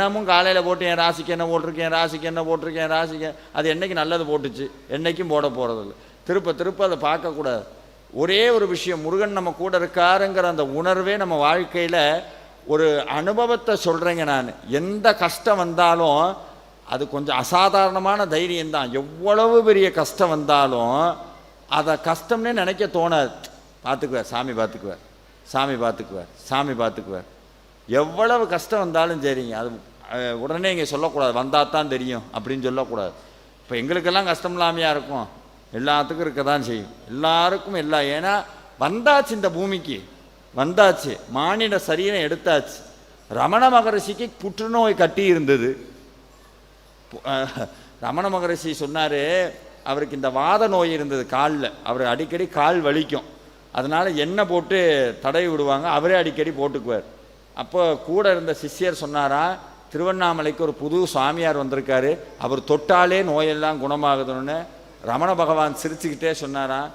தினமும் காலையில் போட்டு என் ராசிக்கு என்ன போட்டிருக்கேன் ராசிக்கு என்ன போட்டிருக்கேன் ராசிக்கு அது என்னைக்கு நல்லது போட்டுச்சு என்னைக்கும் போட போகிறதில்ல திருப்ப திருப்ப அதை பார்க்கக்கூடாது ஒரே ஒரு விஷயம் முருகன் நம்ம கூட இருக்காருங்கிற அந்த உணர்வே நம்ம வாழ்க்கையில் ஒரு அனுபவத்தை சொல்கிறேங்க நான். எந்த கஷ்டம் வந்தாலும் அது கொஞ்சம் அசாதாரணமான தைரியம் தான் எவ்வளவு பெரிய கஷ்டம் வந்தாலும் அதை கஷ்டம்னே நினைக்க தோணாது. பார்த்துக்குவார் சாமி பார்த்துக்குவார் சாமி பார்த்துக்குவார் சாமி பார்த்துக்குவார். எவ்வளவு கஷ்டம் வந்தாலும் சரிங்க. அது உடனே இங்கே சொல்லக்கூடாது. வந்தால் தான் தெரியும் அப்படின்னு சொல்லக்கூடாது. இப்போ எங்களுக்கெல்லாம் கஷ்டம் இல்லாமையாக இருக்கும். எல்லாத்துக்கும் இருக்க தான் செய்யும். எல்லாருக்கும் எல்லா ஏன்னா வந்தாச்சு இந்த பூமிக்கு. வந்தாச்சு. மானிட சரீரம் எடுத்தாச்சு. ரமண மகரிஷிக்கு புற்றுநோய் கட்டி இருந்தது. ரமண மகரிஷி சொன்னார் அவருக்கு இந்த வாத நோய் இருந்தது காலில். அவர் அடிக்கடி கால் வலிக்கும். அதனால் எண்ணெய் போட்டு தடவி விடுவாங்க. அவரே அடிக்கடி போட்டுக்குவார். அப்போ கூட இருந்த சிஷ்யர் சொன்னாரா திருவண்ணாமலைக்கு ஒரு புது சாமியார் வந்திருக்காரு. அவர் தொட்டாலே நோயெல்லாம் குணமாகுதுன்னு ரமண பகவான் சிரிச்சுக்கிட்டே சொன்னாராம்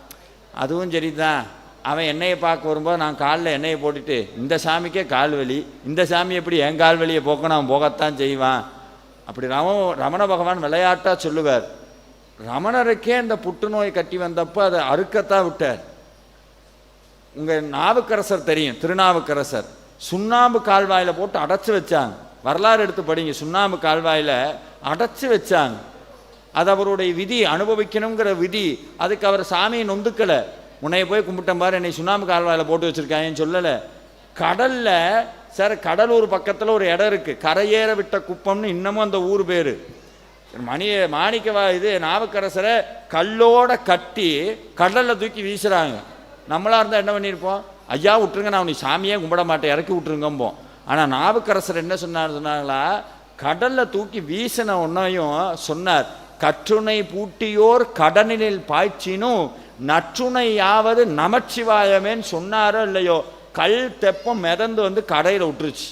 அதுவும் சரிதான். அவன் எண்ணெயை பார்க்க வரும்போது நான் காலில் எண்ணெயை போட்டுட்டு இந்த சாமிக்கே கால் வலி இந்த சாமி எப்படி என் கால் வலியை போக்கணும் அவன் போகத்தான் செய்வான். அப்படி ரம ரமண பகவான் விளையாட்டாக சொல்லுவார். ரமணருக்கே இந்த புற்றுநோய் கட்டி வந்தப்போ அதை அறுக்கத்தான் விட்டார். உங்கள் நாவுக்கரசர் தெரியும் திருநாவுக்கரசர். சுண்ணாம்பு கால்வாயில் போட்டு அடைச்சி வச்சாங்க. வரலாறு எடுத்து படிங்க. சுண்ணாம்பு கால்வாயில் அடைச்சி வச்சாங்க. அது அவருடைய விதி அனுபவிக்கணுங்கிற விதி. அதுக்கு அவர் சாமியை நொந்துக்கலை. உன்னைய போய் கும்பிட்டேன் பாரு என்னை சுண்ணாம்பு கால்வாயில் போட்டு வச்சுருக்காங்கன்னு சொல்லலை. கடலில் சார் கடலூர் பக்கத்தில் ஒரு இடம் இருக்குது கரையேற விட்ட குப்பம்னு இன்னமும் அந்த ஊர் பேர். மணி மாணிக்கவா இது நாவுக்கரசரை கல்லோட கட்டி கடலில் தூக்கி வீசுகிறாங்க நம்மளாக இருந்தால் என்ன பண்ணியிருப்போம் ஐயா விட்டுருங்க நான் உனக்கு சாமியே கும்பிட மாட்டேன். இறக்கி விட்டுருங்கம்போம். ஆனால் நாவுக்கரசர் என்ன சொன்னார் சொன்னாங்களா கடலில் தூக்கி வீசின ஒன்றையும் சொன்னார் கற்றுணை பூட்டியோர் கடனில் பாய்ச்சினும் நற்றுணையாவது நமச்சிவாயமேன்னு சொன்னாரோ இல்லையோ? கல் தெப்பம் மிதந்து வந்து கடையில் விட்டுருச்சு.